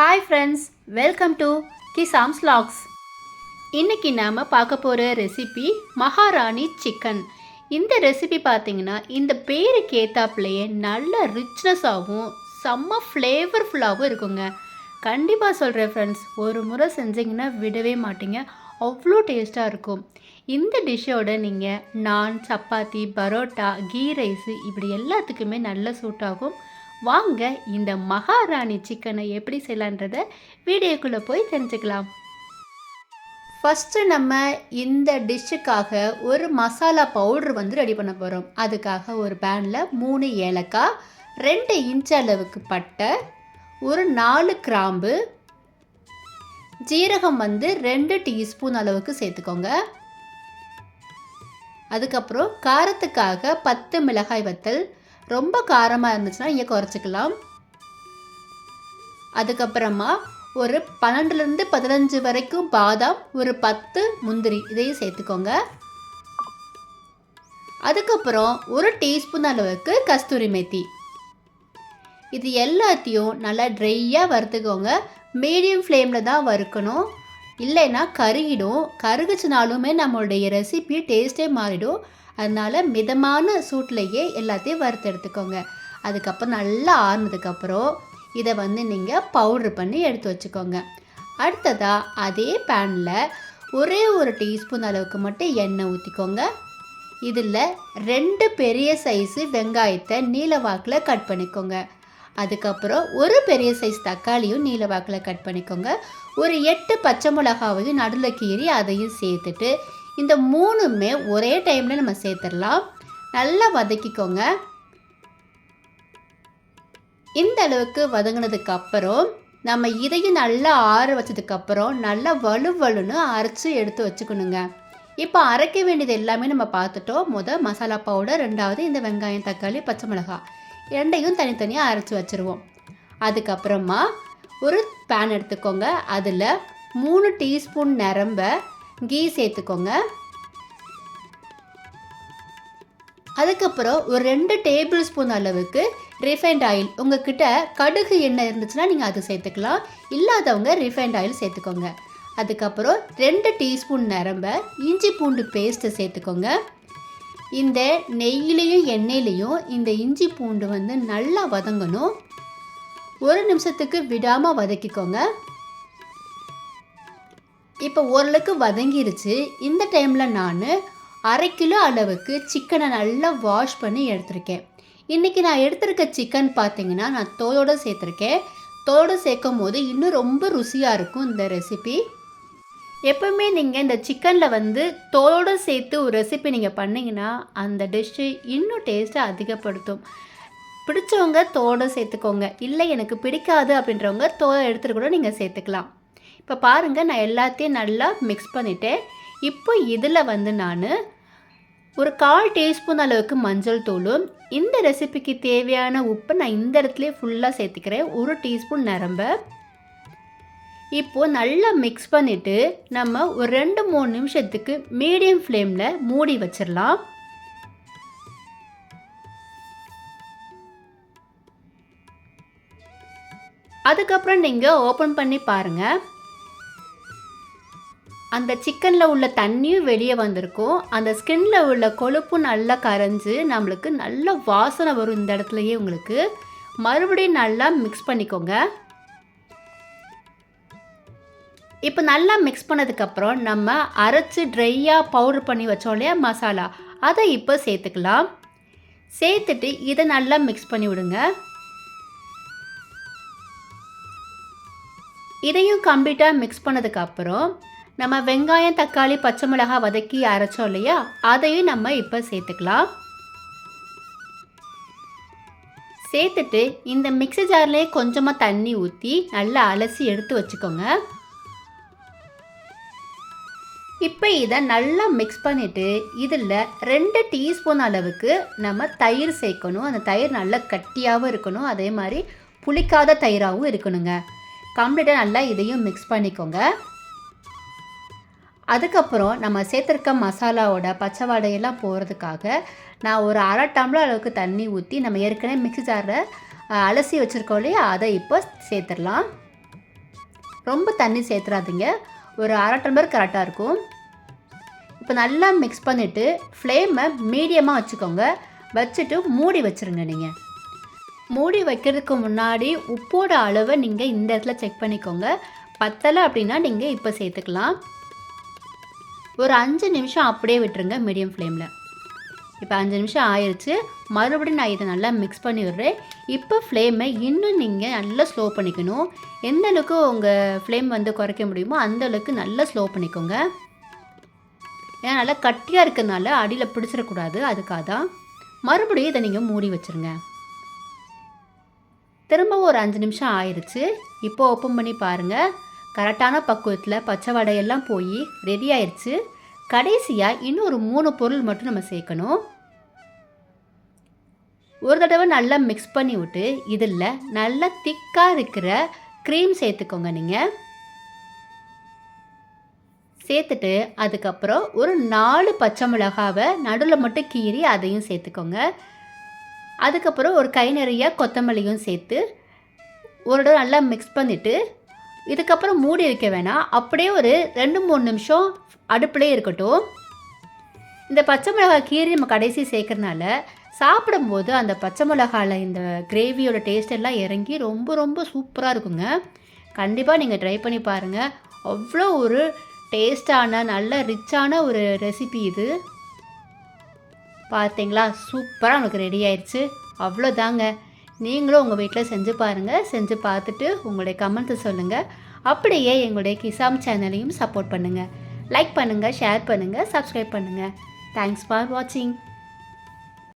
Hi friends welcome to கிசாம்ஸ் லாக்ஸ் இன்னைக்கு நாம் பார்க்க போகிற ரெசிபி மகாராணி சிக்கன் இந்த ரெசிபி பார்த்தீங்கன்னா இந்த பேருக்கு ஏத்தாப்புலையே நல்ல ரிச்னஸாகவும் செம்ம ஃப்ளேவர்ஃபுல்லாகவும் இருக்குங்க. கண்டிப்பாக சொல்கிறேன் ஃப்ரெண்ட்ஸ் ஒரு முறை செஞ்சீங்கன்னா விடவே மாட்டீங்க. அவ்வளோ டேஸ்ட்டாக இருக்கும். இந்த டிஷ்ஷோட நீங்கள் நான் சப்பாத்தி பரோட்டா கீ ரைஸு இப்படி எல்லாத்துக்குமே நல்ல சூட் ஆகும். வாங்க இந்த மகாராணி சிக்கனை எப்படி செய்யலான்றத வீடியோக்குள்ளே போய் தெரிஞ்சுக்கலாம். ஃபஸ்ட்டு நம்ம இந்த டிஷ்ஷுக்காக ஒரு மசாலா பவுட்ரு வந்து ரெடி பண்ண போகிறோம் அதுக்காக ஒரு பேனில் மூணு ஏலக்காய் ரெண்டு இன்ச் அளவுக்கு பட்டை ஒரு நாலு கிராம்பு ஜீரகம் வந்து ரெண்டு டீஸ்பூன் அளவுக்கு சேர்த்துக்கோங்க. அதுக்கப்புறம் காரத்துக்காக பத்து மிளகாய் வத்தல் ரொம்ப காரமாக இருந்துச்சுன்னா இங்கே குறைச்சிக்கலாம். அதுக்கப்புறமா ஒரு பன்னெண்டுலேருந்து பதினஞ்சு வரைக்கும் பாதாம் ஒரு பத்து முந்திரி இதையும் சேர்த்துக்கோங்க. அதுக்கப்புறம் ஒரு டீஸ்பூன் அளவுக்கு கஸ்தூரி மெத்தி. இது எல்லாத்தையும் நல்லா ட்ரையாக வறுத்துக்கோங்க. மீடியம் ஃப்ளேமில் தான் வறுக்கணும். இல்லைன்னா கருகிடும். கருகுச்சுனாலுமே நம்மளுடைய ரெசிபி டேஸ்ட்டே மாறிடும். அதனால் மிதமான சூட்லேயே எல்லாத்தையும் வறுத்து எடுத்துக்கோங்க. அதுக்கப்புறம் நல்லா ஆறுனதுக்கப்புறம் இதை வந்து நீங்கள் பவுட்ரு பண்ணி எடுத்து வச்சுக்கோங்க. அடுத்ததாக அதே பேனில் ஒரே ஒரு டீஸ்பூன் அளவுக்கு மட்டும் எண்ணெய் ஊற்றிக்கோங்க இதில் ரெண்டு பெரிய சைஸு வெங்காயத்தை நீல வாக்கில் கட் பண்ணிக்கோங்க. அதுக்கப்புறம் ஒரு பெரிய சைஸ் தக்காளியும் நீல வாக்கில் கட் பண்ணிக்கோங்க. ஒரு எட்டு பச்சை மிளகாவையும் நடுவில் கீறி அதையும் சேர்த்துட்டு இந்த மூணுமே ஒரே டைமில் நம்ம சேர்த்துடலாம். நல்லா வதக்கிக்கோங்க. இந்த அளவுக்கு வதங்கினதுக்கு அப்புறம் நம்ம இதையும் நல்லா ஆற வச்சதுக்கப்புறம் நல்லா வலு வலுன்னு அரைச்சி எடுத்து வச்சுக்கணுங்க. இப்போ அரைக்க வேண்டியது எல்லாமே நம்ம பார்த்துட்டோம். முதல் மசாலா பவுடர் ரெண்டாவது இந்த வெங்காயம் தக்காளி பச்சை மிளகாய். ரெண்டையும் தனித்தனியாக அரைச்சி வச்சுருவோம். அதுக்கப்புறமா ஒரு பேன் எடுத்துக்கோங்க. அதில் மூணு டீஸ்பூன் நிரம்ப கீ சேர்த்துக்கோங்க. அதுக்கப்புறம் ஒரு ரெண்டு டேபிள் ஸ்பூன் அளவுக்கு ரிஃபைண்ட் ஆயில் உங்ககிட்ட கடுகு எண்ணெய் இருந்துச்சுன்னா நீங்கள் அது சேர்த்துக்கலாம். இல்லாதவங்க ரிஃபைண்ட் ஆயில் சேர்த்துக்கோங்க. அதுக்கப்புறம் ரெண்டு டீஸ்பூன் நிரம்ப இஞ்சி பூண்டு பேஸ்ட்டை சேர்த்துக்கோங்க. இந்த நெய்யிலையும் எண்ணெயிலையும் இந்த இஞ்சி பூண்டு வந்து நல்லா வதங்கணும். ஒரு நிமிஷத்துக்கு விடாமல் வதக்கிக்கோங்க. இப்போ ஓரளவுக்கு வதங்கிருச்சு. இந்த டைமில் நான் அரை கிலோ அளவுக்கு சிக்கனை நல்லா வாஷ் பண்ணி எடுத்திருக்கேன். இன்றைக்கி நான் எடுத்திருக்க சிக்கன் பார்த்தீங்கன்னா நான் தோலோடு சேர்த்துருக்கேன். தோலோடு சேர்க்கும் போது இன்னும் ரொம்ப ருசியாக இருக்கும் இந்த ரெசிபி எப்பவுமே நீங்கள் இந்த சிக்கனில் வந்து தோலோடு சேர்த்து ஒரு ரெசிபி நீங்கள் பண்ணிங்கன்னா அந்த டிஷ்ஷு இன்னும் டேஸ்ட்டை அதிகப்படுத்தும். பிடிச்சவங்க தோலை சேர்த்துக்கோங்க. இல்லை எனக்கு பிடிக்காது அப்படின்றவங்க தோலை எடுத்துகிட்டு கூட நீங்கள் சேர்த்துக்கலாம். இப்போ பாருங்கள் நான் எல்லாத்தையும் நல்லா மிக்ஸ் பண்ணிட்டேன். இப்போ இதில் வந்து நான் ஒரு கால் டீஸ்பூன் அளவுக்கு மஞ்சள் தூளும் இந்த ரெசிபிக்கு தேவையான உப்பு நான் இந்த இடத்துலையே ஃபுல்லாக சேர்த்துக்கிறேன். ஒரு டீஸ்பூன் நிரம்ப. இப்போது நல்லா மிக்ஸ் பண்ணிவிட்டு நம்ம ஒரு ரெண்டு மூணு நிமிஷத்துக்கு மீடியம் ஃப்ளேமில் மூடி வச்சிடலாம். அதுக்கப்புறம் நீங்கள் ஓப்பன் பண்ணி பாருங்கள் அந்த சிக்கனில் உள்ள தண்ணியும் வெளியே வந்திருக்கும் அந்த ஸ்கின்ல உள்ள கொழுப்பும் நல்லா கரைஞ்சி நம்மளுக்கு நல்ல வாசனை வரும் இந்த இடத்துலையே உங்களுக்கு. மறுபடியும் நல்லா மிக்ஸ் பண்ணிக்கோங்க. இப்போ நல்லா மிக்ஸ் பண்ணதுக்கப்புறம் நம்ம அரைச்சி ட்ரையாக பவுடர் பண்ணி வச்சோம் இல்லையா மசாலா அதை இப்போ சேர்த்துக்கலாம். சேர்த்துட்டு இதை நல்லா மிக்ஸ் பண்ணி விடுங்க. இதையும் கம்ப்ளீட்டாக மிக்ஸ் பண்ணதுக்கப்புறம் நம்ம வெங்காயம் தக்காளி பச்சை மிளகாய் வதக்கி அரைச்சோம் இல்லையா? அதையும் நம்ம இப்போ சேர்த்துக்கலாம். சேர்த்துட்டு இந்த மிக்ஸி ஜார்லேயே கொஞ்சமாக தண்ணி ஊற்றி நல்லா அலசி எடுத்து வச்சுக்கோங்க. இப்போ இதை நல்லா மிக்ஸ் பண்ணிவிட்டு இதில் ரெண்டு டீஸ்பூன் அளவுக்கு நம்ம தயிர் சேர்க்கணும். அந்த தயிர் நல்லா கட்டியாகவும் இருக்கணும். அதே மாதிரி புளிக்காத தயிராகவும் இருக்கணுங்க. கம்ப்ளீட்டாக நல்லா இதையும் மிக்ஸ் பண்ணிக்கோங்க. அதுக்கப்புறம் நம்ம சேர்த்துருக்க மசாலாவோட பச்சை வாடையெல்லாம் போகிறதுக்காக நான் ஒரு அரை டம்ளர் அளவுக்கு தண்ணி ஊற்றி நம்ம ஏற்கனவே மிக்ஸி ஜாரில் அலசி வச்சுருக்கோம் இல்லையா? அதை இப்போ சேர்த்துடலாம். ரொம்ப தண்ணி சேர்த்துறாதீங்க ஒரு அரை டம்ளர் கரெக்டாக இருக்கும். இப்போ நல்லா மிக்ஸ் பண்ணிவிட்டு ஃப்ளேமை மீடியமாக வச்சுக்கோங்க. வச்சுட்டு மூடி வச்சுருங்க நீங்கள் மூடி வைக்கிறதுக்கு முன்னாடி உப்போட அளவை நீங்கள் இந்த இடத்துல செக் பண்ணிக்கோங்க. பத்தலை அப்படின்னா நீங்கள் இப்போ சேர்த்துக்கலாம். ஒரு அஞ்சு நிமிஷம் அப்படியே விட்டுருங்க மீடியம் ஃப்ளேமில் இப்போ அஞ்சு நிமிஷம் ஆயிடுச்சு மறுபடியும் நான் இதை நல்லா மிக்ஸ் பண்ணி விடுறேன். இப்போ ஃப்ளேமை இன்னும் நீங்கள் நல்லா ஸ்லோ பண்ணிக்கணும். எந்த அளவுக்கு உங்கள் ஃப்ளேம் வந்து குறைக்க முடியுமோ அந்த அளவுக்கு நல்லா ஸ்லோ பண்ணிக்கோங்க. ஏன்னா நல்லா கட்டியாக இருக்கிறதுனால அடியில் பிடிச்சிடக்கூடாது. அதுக்காக தான். மறுபடியும் இதை நீங்கள் மூடி வச்சுருங்க. திரும்பவும் ஒரு அஞ்சு நிமிஷம் ஆயிடுச்சு இப்போ ஓப்பன் பண்ணி பாருங்கள் கரெக்டான பக்குவத்தில் பச்சை வடையெல்லாம் போய் ரெடி ஆயிடுச்சு கடைசியாக இன்னும் ஒரு மூணு பொருள் மட்டும் நம்ம சேர்க்கணும். ஒரு தடவை நல்லா மிக்ஸ் பண்ணி விட்டு இதில் நல்லா திக்காக இருக்கிற க்ரீம் சேர்த்துக்கோங்க நீங்கள் சேர்த்துட்டு அதுக்கப்புறம் ஒரு நாலு பச்சை மிளகாவை நடுவில் மட்டும் கீறி அதையும் சேர்த்துக்கோங்க. அதுக்கப்புறம் ஒரு கை நிறைய கொத்தமல்லியும் சேர்த்து ஒரு தடவை நல்லா மிக்ஸ் பண்ணிவிட்டு இதுக்கப்புறம் மூடி வைக்க வேணாம். அப்படியே ஒரு ரெண்டு மூணு நிமிஷம் அடுப்புலேயே இருக்கட்டும். இந்த பச்சை மிளகாய் கீரி நம்ம கடைசி சேர்க்கறனால சாப்பிடும்போது அந்த பச்சை மிளகாயில் இந்த கிரேவியோட டேஸ்ட் எல்லாம் இறங்கி ரொம்ப ரொம்ப சூப்பராக இருக்குங்க. கண்டிப்பாக நீங்கள் ட்ரை பண்ணி பாருங்கள் அவ்வளோ ஒரு டேஸ்டான நல்ல ரிச்சான ஒரு ரெசிபி இது. பார்த்தீங்களா சூப்பராக நமக்கு ரெடி ஆயிடுச்சு அவ்வளோதாங்க. நீங்களும் உங்கள் வீட்டில் செஞ்சு பாருங்கள் செஞ்சு பார்த்துட்டு உங்களுடைய கமெண்ட்ஸை சொல்லுங்கள் அப்படியே எங்களுடைய கிசாம் சேனலையும் சப்போர்ட் பண்ணுங்கள் லைக் பண்ணுங்கள் ஷேர் பண்ணுங்கள் சப்ஸ்கிரைப் பண்ணுங்கள் தேங்க்ஸ் ஃபார் வாட்சிங்